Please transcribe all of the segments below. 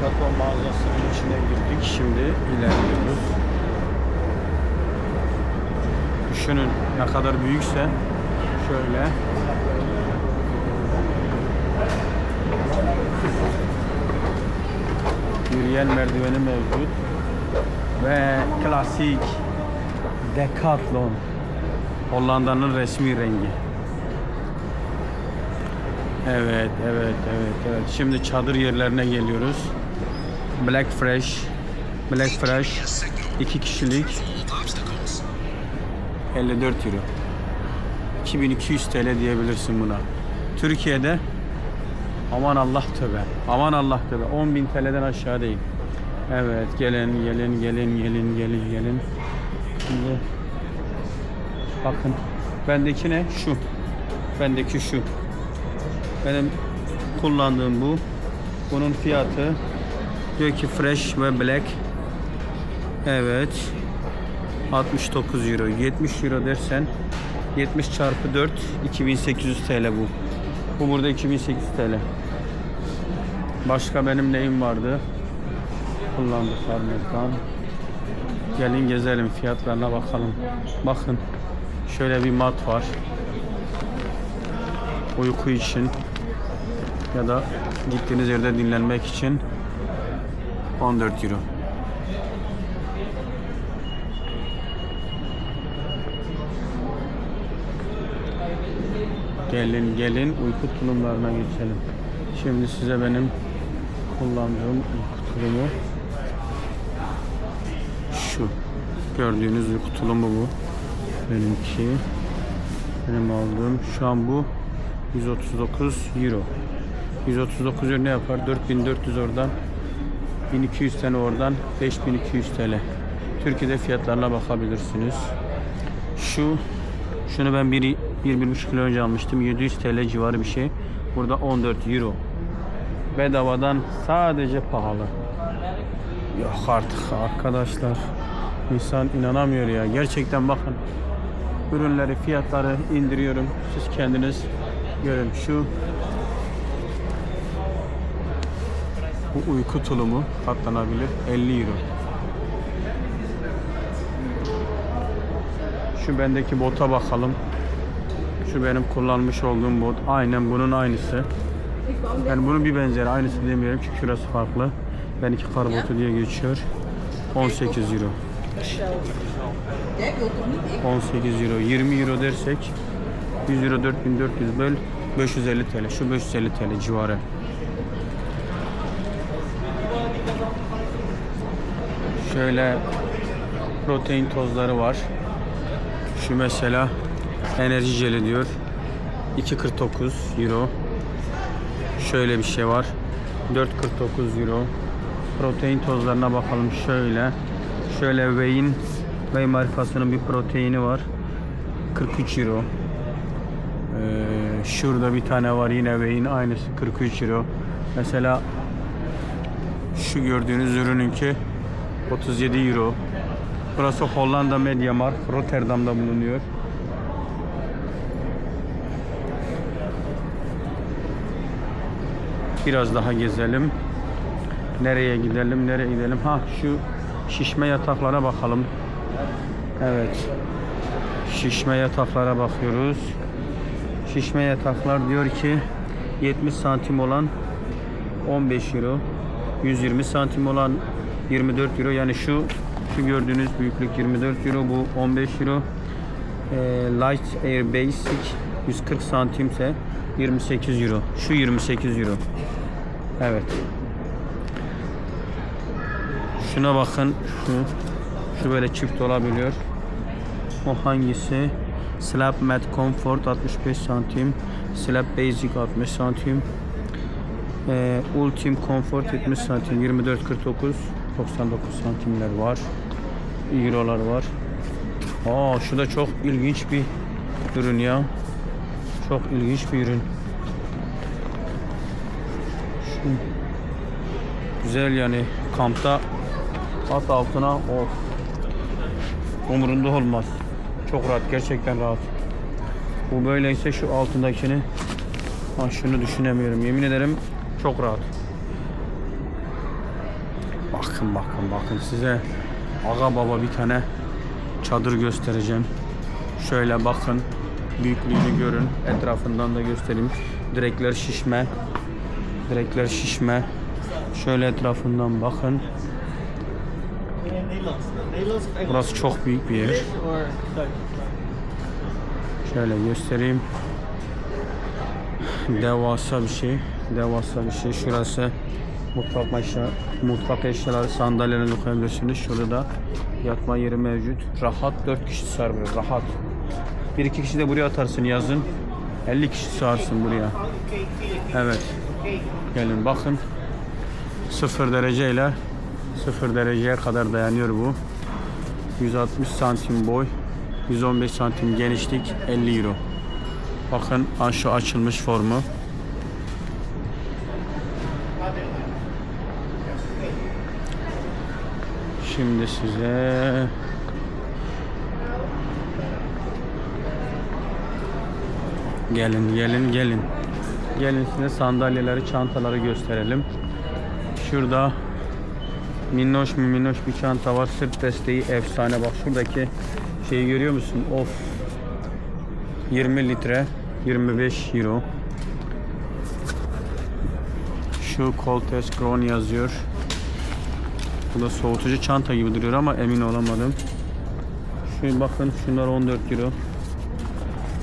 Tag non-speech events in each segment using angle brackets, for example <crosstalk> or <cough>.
Decathlon mağazasının içine girdik. Şimdi ilerliyoruz. Düşünün ne kadar büyükse şöyle yürüyen merdiveni mevcut ve klasik Decathlon Hollanda'nın resmi rengi. Evet, evet, evet, evet. Şimdi çadır yerlerine geliyoruz. Black Fresh, Black Fresh, iki kişilik 54 euro. 2200 TL diyebilirsin buna. Türkiye'de aman Allah tövbe, aman Allah tövbe 10.000 TL'den aşağı değil. Evet, gelin, gelin, gelin, gelin, gelin, gelin. Şimdi bakın bendeki ne? Şu. Bendeki şu. Benim kullandığım bu. Bunun fiyatı diyor ki fresh ve black. Evet. 69 euro. 70 euro dersen 70 çarpı 4 2800 TL bu. Bu burada 2800 TL. Başka benim neyim vardı? Kullandıklarımızdan. Gelin gezelim fiyatlarına bakalım. Bakın şöyle bir mat var. Uyku için ya da gittiğiniz yerde dinlenmek için 14 euro. Gelin gelin uyku tulumlarına geçelim. Şimdi size benim kullandığım uyku tulumu şu. Gördüğünüz uyku tulumu bu. Benimki. Benim aldığım şu an bu 139 euro. 139 euro ne yapar? 4400 oradan 1200 tane oradan 5200 TL. Türkiye'de fiyatlarına bakabilirsiniz. Şu şunu ben bir, bir, bir buçuk yıl önce almıştım. 700 TL civarı bir şey. Burada 14 euro. Bedavadan sadece pahalı. Yok artık arkadaşlar. İnsan inanamıyor ya. Gerçekten bakın. Ürünleri, fiyatları indiriyorum. Siz kendiniz görün. Şu bu uyku tulumu katlanabilir. 50 euro. Şu bendeki bota bakalım. Şu benim kullanmış olduğum bot. Aynen bunun aynısı. Yani bunun bir benzeri. Aynısı demiyorum çünkü şurası farklı. Benimki kar botu diye geçiyor. 18 euro. 18 euro. 20 euro dersek 100 euro 4400 böl 550 TL. Şu 550 TL civarı. Şöyle protein tozları var. Şu mesela enerji jeli diyor. 2.49 euro. Şöyle bir şey var. 4.49 euro. Protein tozlarına bakalım şöyle. Şöyle Whey'in Whey markasının bir proteini var. 43 euro. Ee, şurada bir tane var yine Whey'in aynısı 43 euro. Mesela şu gördüğünüz ürününki 37 euro. Burası Hollanda Mediamarkt, Rotterdam'da bulunuyor. Biraz daha gezelim. Nereye gidelim, nereye gidelim? Ha şu şişme yataklara bakalım. Evet. Şişme yataklara bakıyoruz. Şişme yataklar diyor ki 70 santim olan 15 euro. 120 santim olan 24 euro. Yani şu şu gördüğünüz büyüklük 24 euro. Bu 15 euro. Ee, Light Air Basic 140 santimse 28 euro. Şu 28 euro. Evet. Şuna bakın. Şu şu böyle çift olabiliyor. O hangisi? Slab Mat Comfort 65 santim. Slab Basic 60 santim. Ee, Ultim Comfort 70 santim. 24.49 99 santimler var. Eurolar var. Aa şu da çok ilginç bir ürün ya. Çok ilginç bir ürün. Şu güzel yani kampta at altına of umurunda olmaz. Çok rahat gerçekten rahat. Bu böyleyse şu altındakini ha şunu düşünemiyorum. Yemin ederim çok rahat. Bakın bakın bakın size aga baba bir tane çadır göstereceğim. Şöyle bakın büyüklüğünü görün. Etrafından da göstereyim. Direkler şişme. Direkler şişme. Şöyle etrafından bakın. Burası çok büyük bir yer. Şöyle göstereyim. Devasa bir şey. Devasa bir şey. Şurası mutfak eşya, mutfak eşyaları, sandalyeleri koyabilirsiniz. Şurada da yatma yeri mevcut. Rahat 4 kişi sığar buraya. Rahat. Bir iki kişi de buraya atarsın yazın. 50 kişi sığarsın buraya. Evet. Gelin bakın. 0 derece ile 0 dereceye kadar dayanıyor bu. 160 santim boy, 115 santim genişlik, 50 euro. Bakın şu açılmış formu. Şimdi size Gelin gelin gelin. Gelin size sandalyeleri, çantaları gösterelim. Şurada minnoş mu minnoş bir çanta var. Sırt desteği efsane. Bak şuradaki şeyi görüyor musun? Of. 20 litre 25 euro. Şu Coltes Kron yazıyor. Bu da soğutucu çanta gibi duruyor ama emin olamadım. Şu bakın şunlar 14 euro.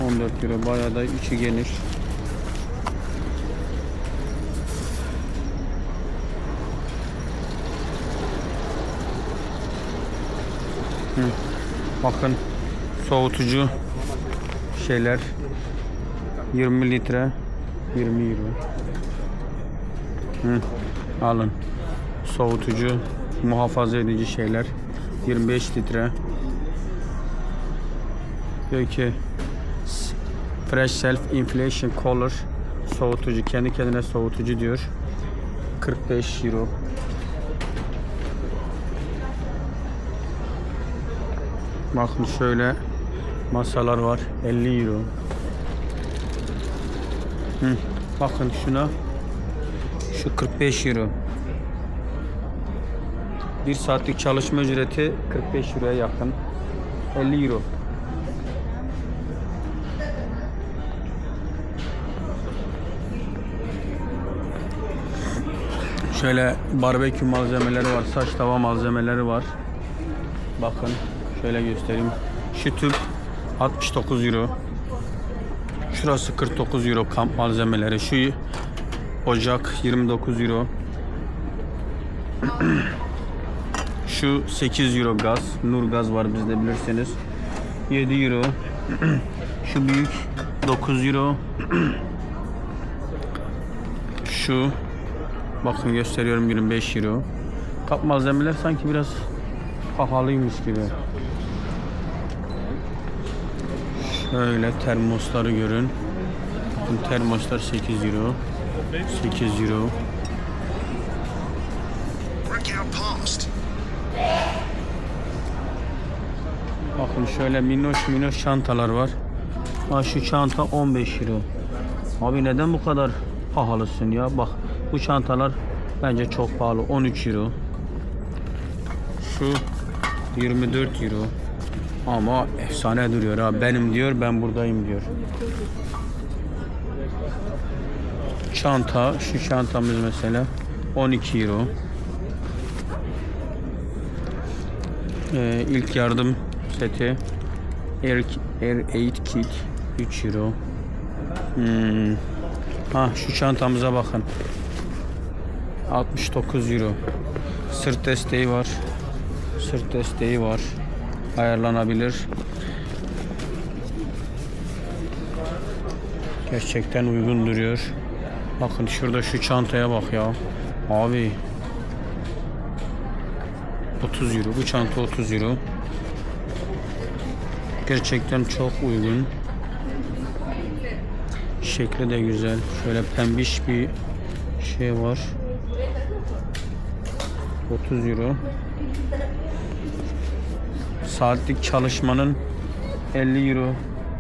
14 euro bayağı da içi geniş. Hı. Bakın soğutucu şeyler 20 litre 20 euro. Hı. Alın. Soğutucu muhafaza edici şeyler 25 litre. Diyor ki Fresh Self Inflation Cooler soğutucu kendi kendine soğutucu diyor. 45 euro. Bakın şöyle masalar var 50 euro. Hı. Bakın şuna şu 45 euro. Bir saatlik çalışma ücreti 45 euroya yakın. 50 euro. Şöyle barbekü malzemeleri var, saç tava malzemeleri var. Bakın şöyle göstereyim. Şu tüp 69 euro. Şurası 49 euro kamp malzemeleri. Şu ocak 29 euro. <clears throat> Şu 8 euro gaz. Nur gaz var bizde bilirseniz. 7 euro. <clears throat> Şu büyük 9 euro. <clears throat> Şu bakın gösteriyorum 25 euro. Kap malzemeler sanki biraz pahalıymış gibi. Şöyle termosları görün. Bakın termoslar 8 euro. 8 euro. Bakın şöyle minnoş minnoş çantalar var. Ha şu çanta 15 euro. Abi neden bu kadar pahalısın ya? Bak bu çantalar bence çok pahalı. 13 euro. Şu 24 euro. Ama efsane duruyor ha. Benim diyor ben buradayım diyor. Çanta şu çantamız mesela 12 euro. Ee, ilk yardım seti Air, Air 8 Kit 3 euro. Hmm. Ha şu çantamıza bakın. 69 euro. Sırt desteği var. Sırt desteği var. Ayarlanabilir. Gerçekten uygun duruyor. Bakın şurada şu çantaya bak ya. Abi 30 euro. Bu çanta 30 euro. Gerçekten çok uygun. Şekli de güzel. Şöyle pembiş bir şey var. 30 euro. Saatlik çalışmanın 50 euro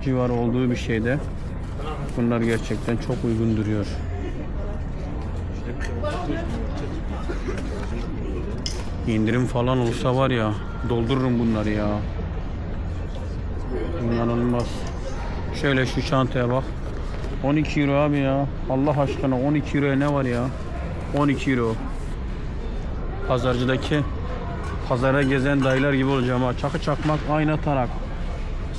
civarı olduğu bir şeyde. Bunlar gerçekten çok uygun duruyor. İndirim falan olsa var ya doldururum bunları ya. İnanılmaz. Şöyle şu çantaya bak. 12 euro abi ya. Allah aşkına 12 euroya ne var ya? 12 euro. Pazarcıdaki pazara gezen dayılar gibi olacağım ha. Çakı çakmak ayna tarak.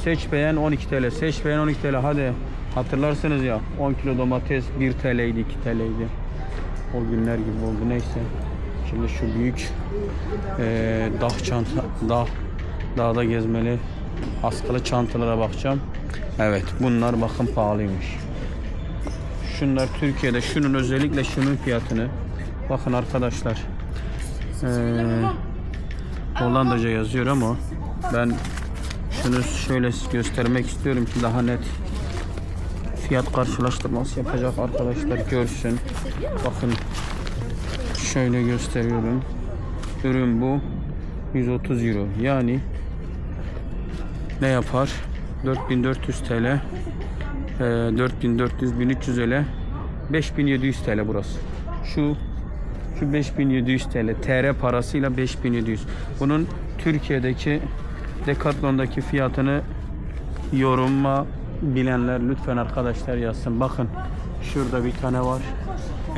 Seç beğen 12 TL. Seç beğen 12 TL. Hadi. Hatırlarsınız ya 10 kilo domates 1 TL'ydi 2 TL'ydi. O günler gibi oldu neyse. Şimdi şu büyük eee dağ çanta dağ dağda gezmeli askılı çantalara bakacağım. Evet bunlar bakın pahalıymış. Şunlar Türkiye'de şunun özellikle şunun fiyatını bakın arkadaşlar. Eee Hollandaca yazıyor ama ben şunu şöyle göstermek istiyorum ki daha net fiyat karşılaştırması yapacak arkadaşlar görsün. Bakın şöyle gösteriyorum. Ürün bu 130 euro. Yani ne yapar? 4400 TL. e, 4400 1300 ile 5700 TL burası. Şu şu 5700 TL TR parasıyla 5700. Bunun Türkiye'deki Decathlon'daki fiyatını yoruma bilenler lütfen arkadaşlar yazsın. Bakın şurada bir tane var.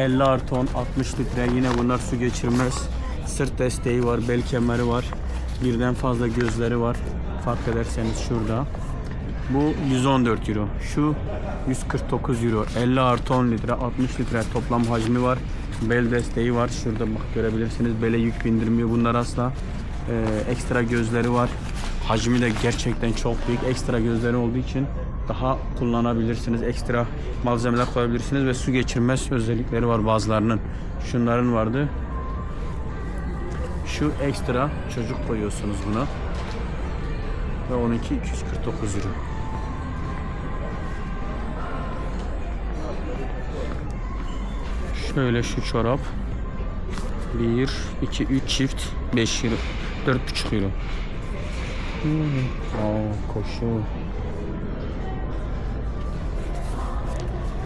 50 artı 10 60 litre yine bunlar su geçirmez. Sırt desteği var, bel kemeri var. Birden fazla gözleri var. Fark ederseniz şurada. Bu 114 euro. Şu 149 euro. 50 artı 10 litre, 60 litre toplam hacmi var. Bel desteği var. Şurada bak görebilirsiniz. Bele yük bindirmiyor. Bunlar asla e, ekstra gözleri var. Hacmi de gerçekten çok büyük. Ekstra gözleri olduğu için daha kullanabilirsiniz. Ekstra malzemeler koyabilirsiniz ve su geçirmez özellikleri var bazılarının. Şunların vardı. Şu ekstra çocuk koyuyorsunuz buna. Ve 12 249 euro. Şöyle şu çorap 1 2 3 çift 5 euro 4,5 euro. Aa, koşu.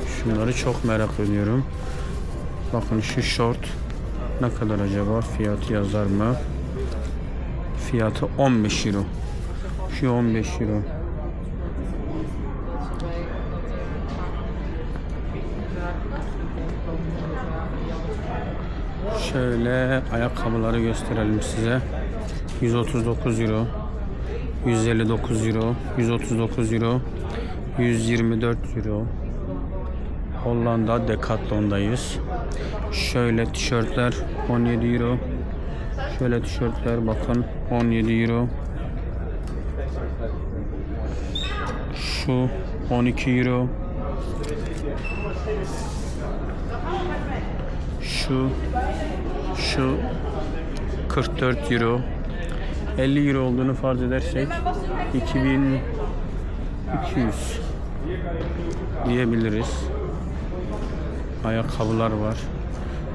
Şunları çok merak ediyorum. Bakın şu short ne kadar acaba? Fiyatı yazar mı? Fiyatı 15 euro. Şu 15 euro. Şöyle ayakkabıları gösterelim size. 139 euro. 159 euro. 139 euro. 124 euro. Hollanda Decathlon'dayız. Şöyle tişörtler 17 euro. Şöyle tişörtler bakın 17 euro. Şu 12 euro. Şu şu 44 euro. 50 euro olduğunu farz edersek 2200 diyebiliriz. Ayakkabılar var.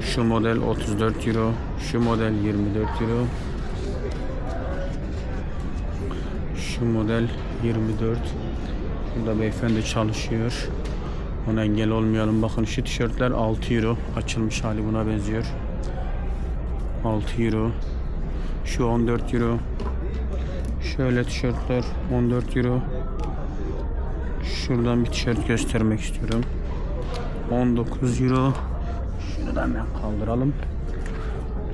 Şu model 34 euro. Şu model 24 euro. Şu model 24. Burada beyefendi çalışıyor. Ona engel olmayalım. Bakın şu tişörtler 6 euro. Açılmış hali buna benziyor. 6 euro. Şu 14 euro. Şöyle tişörtler 14 euro. Şuradan bir tişört göstermek istiyorum. 19 euro. Şunu da hemen kaldıralım.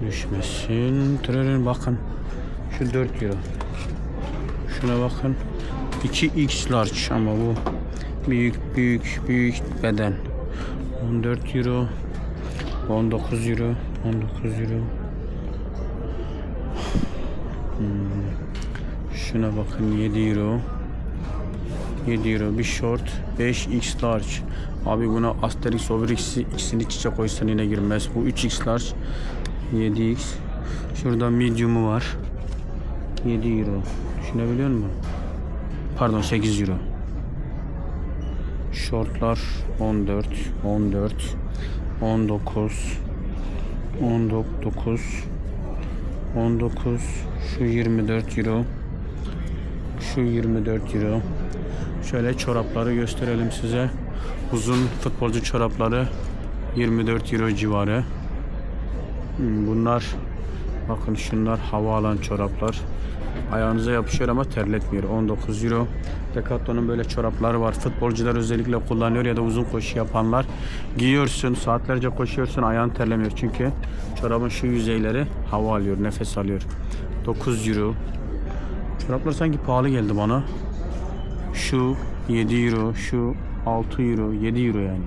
Düşmesin. Tırırır bakın. Şu 4 euro. Şuna bakın. 2x large ama bu büyük büyük büyük beden. 14 euro. 19 euro. 19 euro. Hmm. Şuna bakın 7 euro. 7 euro bir short 5x large. Abi buna Asterix Obelix'i ikisini iç içe koysan yine girmez. Bu 3x large 7x şurada medium'u var. 7 euro. Düşünebiliyor musun? Pardon 8 euro. Shortlar 14 14 19 19 19 şu 24 euro şu 24 euro Şöyle çorapları gösterelim size. Uzun futbolcu çorapları 24 euro civarı. Hmm, Bunlar bakın şunlar hava alan çoraplar. Ayağınıza yapışıyor ama terletmiyor. 19 euro. Decathlon'un böyle çorapları var. Futbolcular özellikle kullanıyor ya da uzun koşu yapanlar. Giyiyorsun, saatlerce koşuyorsun, ayağın terlemiyor. Çünkü çorabın şu yüzeyleri hava alıyor, nefes alıyor. 9 euro. Çoraplar sanki pahalı geldi bana. Şu 7 euro, şu 6 euro, 7 euro yani.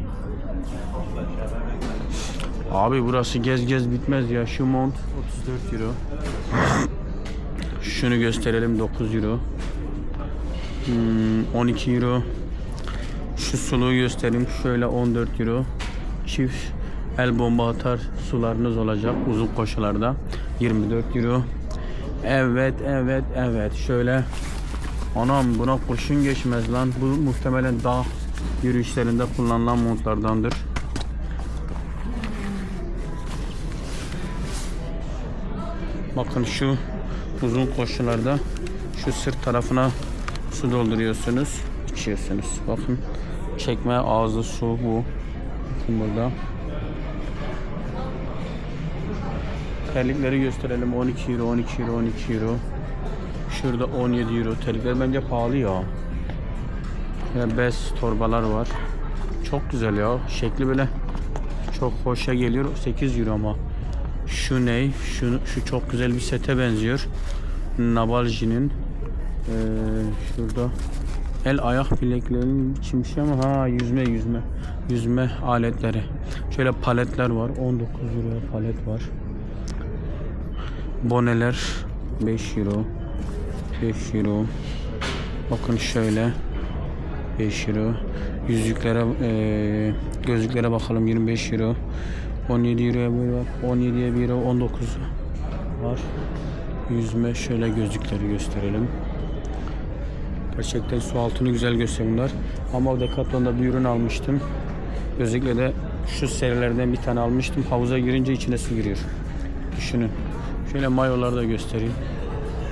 Abi burası gez gez bitmez ya. Şu mont 34 euro. <laughs> Şunu gösterelim 9 euro. Hmm, 12 euro. Şu suluğu göstereyim. Şöyle 14 euro. Çift el bomba atar sularınız olacak uzun koşularda. 24 euro. Evet, evet, evet. Şöyle Anam buna kurşun geçmez lan. Bu muhtemelen dağ yürüyüşlerinde kullanılan montlardandır. Bakın şu uzun koşularda şu sırt tarafına su dolduruyorsunuz, içiyorsunuz. Bakın çekme ağzı su bu. Bakın burada. Terlikleri gösterelim. 12 euro, 12 euro, 12 euro. Şurada 17 euro. Terlikler bence pahalı ya. Yine bez torbalar var. Çok güzel ya. Şekli bile çok hoşa geliyor. 8 euro ama. Şu ne? Şu, şu çok güzel bir sete benziyor. Nabalji'nin ee, şurada el ayak bileklerinin çimşi ama ha yüzme yüzme yüzme aletleri. Şöyle paletler var. 19 euro palet var. Boneler 5 euro. 5 euro. Bakın şöyle 5 euro. Yüzüklere eee gözlüklere bakalım 25 euro. 17 euroya böyle var. 17'ye 1 euro 19 var. Yüzme şöyle gözlükleri gösterelim. Gerçekten su altını güzel gösteriyor bunlar. Ama Decathlon'da bir ürün almıştım. Özellikle de şu serilerden bir tane almıştım. Havuza girince içine su giriyor. Düşünün. Şöyle mayoları da göstereyim.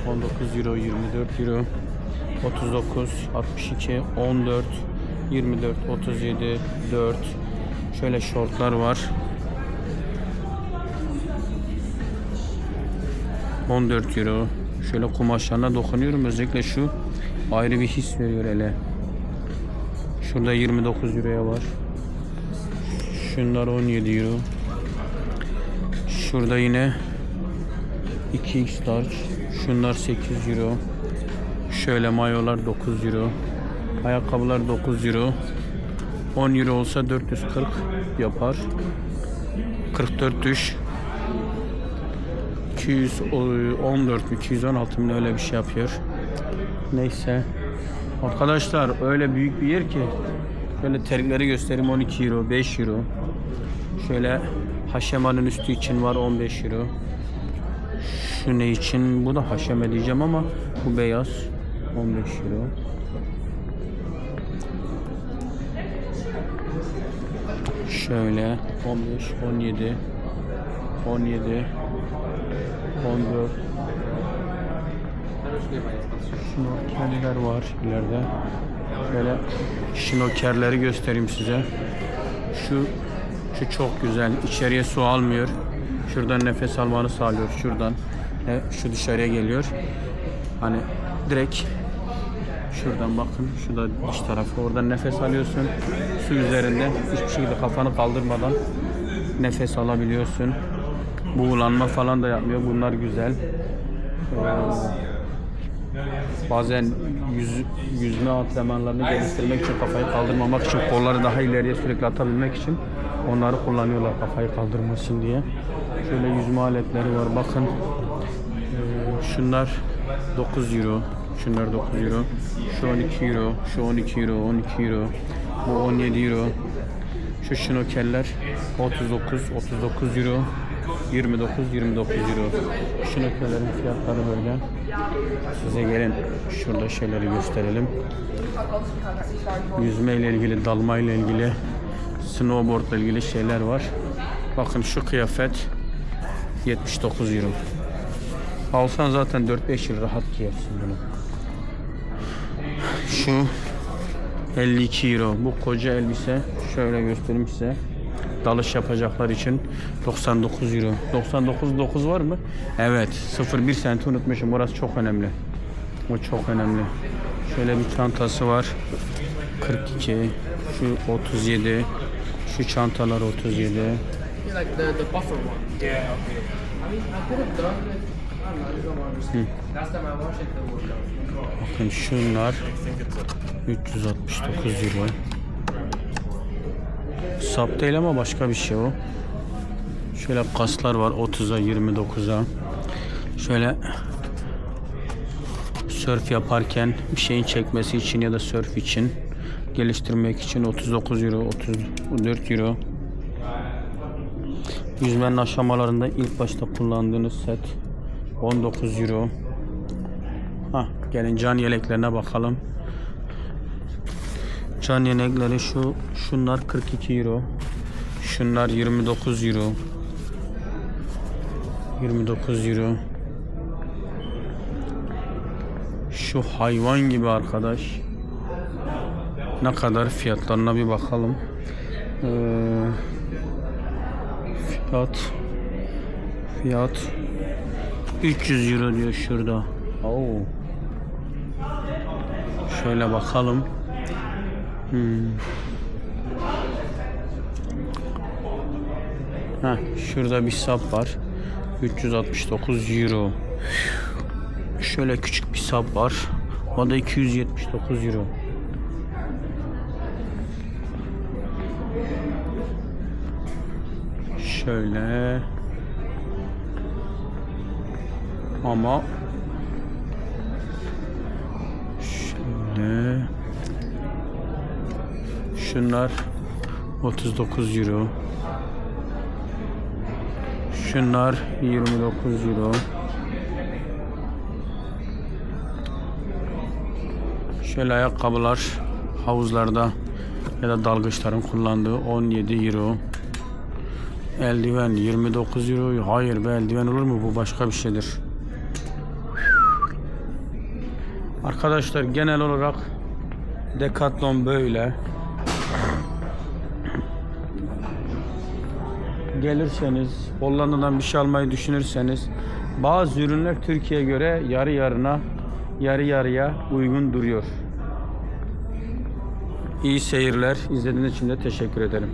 19 euro, 24 euro, 39, 62, 14, 24, 37, 4. Şöyle şortlar var. 14 euro. Şöyle kumaşlarına dokunuyorum. Özellikle şu ayrı bir his veriyor ele. Şurada 29 euroya var. Şunlar 17 euro. Şurada yine 2x large. Şunlar 8 euro. Şöyle mayolar 9 euro. Ayakkabılar 9 euro. 10 euro olsa 440 yapar. 44 düş. 214 mü 216 mı ne öyle bir şey yapıyor. Neyse. Arkadaşlar öyle büyük bir yer ki böyle terlikleri göstereyim 12 euro 5 euro. Şöyle haşemanın üstü için var 15 euro. Şu ne için? Bu da haşeme diyeceğim ama bu beyaz 15 euro. Şöyle 15, 17, 17, 14. Şnokerler var ileride. Şöyle şnokerleri göstereyim size. Şu şu çok güzel. İçeriye su almıyor. Şuradan nefes almanı sağlıyor. Şuradan. E, şu dışarıya geliyor. Hani direkt şuradan bakın. Şurada dış tarafı. Oradan nefes alıyorsun. Su üzerinde. Hiçbir şekilde kafanı kaldırmadan nefes alabiliyorsun. Buğulanma falan da yapmıyor. Bunlar güzel. Ee, bazen yüz, yüzme antrenmanlarını geliştirmek için kafayı kaldırmamak için kolları daha ileriye sürekli atabilmek için onları kullanıyorlar kafayı kaldırmasın diye. Şöyle yüzme aletleri var. Bakın şunlar 9 euro. Şunlar 9 euro. Şu 12 euro. Şu 12 euro. 12 euro. Bu 17 euro. Şu şnokeller 39 39 euro. 29 29 euro. Şnokellerin fiyatları böyle. Size gelin şurada şeyleri gösterelim. Yüzme ile ilgili, dalma ile ilgili, snowboard ile ilgili şeyler var. Bakın şu kıyafet 79 euro. Alsan zaten 4-5 yıl rahat giyersin bunu. Şu 52 euro. Bu koca elbise şöyle göstereyim size. dalış yapacaklar için 99 euro. 99.9 var mı? Evet. 0.1 senti unutmuşum. Orası çok önemli. O çok önemli. Şöyle bir çantası var. 42. Şu 37. Şu çantalar 37. like the, the buffer one. Yeah, okay. I mean, I could have done Bakın şunlar 369 euro. Sap değil ama başka bir şey o. Şöyle kaslar var 30'a 29'a. Şöyle surf yaparken bir şeyin çekmesi için ya da surf için geliştirmek için 39 euro 34 euro. Yüzmenin aşamalarında ilk başta kullandığınız set 19 euro. Ha, gelin can yeleklerine bakalım. Can yelekleri şu şunlar 42 euro. Şunlar 29 euro. 29 euro. Şu hayvan gibi arkadaş. Ne kadar fiyatlarına bir bakalım. Ee, fiyat fiyat 300 euro diyor şurada. Oo. Şöyle bakalım. Hmm. Heh, şurada bir sap var. 369 euro. Şöyle küçük bir sap var. O da 279 euro. Şöyle. Ama şöyle şunlar 39 euro. Şunlar 29 euro. Şöyle ayakkabılar havuzlarda ya da dalgıçların kullandığı 17 euro. Eldiven 29 euro. Hayır be eldiven olur mu? Bu başka bir şeydir. Arkadaşlar genel olarak Decathlon böyle. Gelirseniz Hollanda'dan bir şey almayı düşünürseniz bazı ürünler Türkiye'ye göre yarı yarına yarı yarıya uygun duruyor. İyi seyirler. İzlediğiniz için de teşekkür ederim.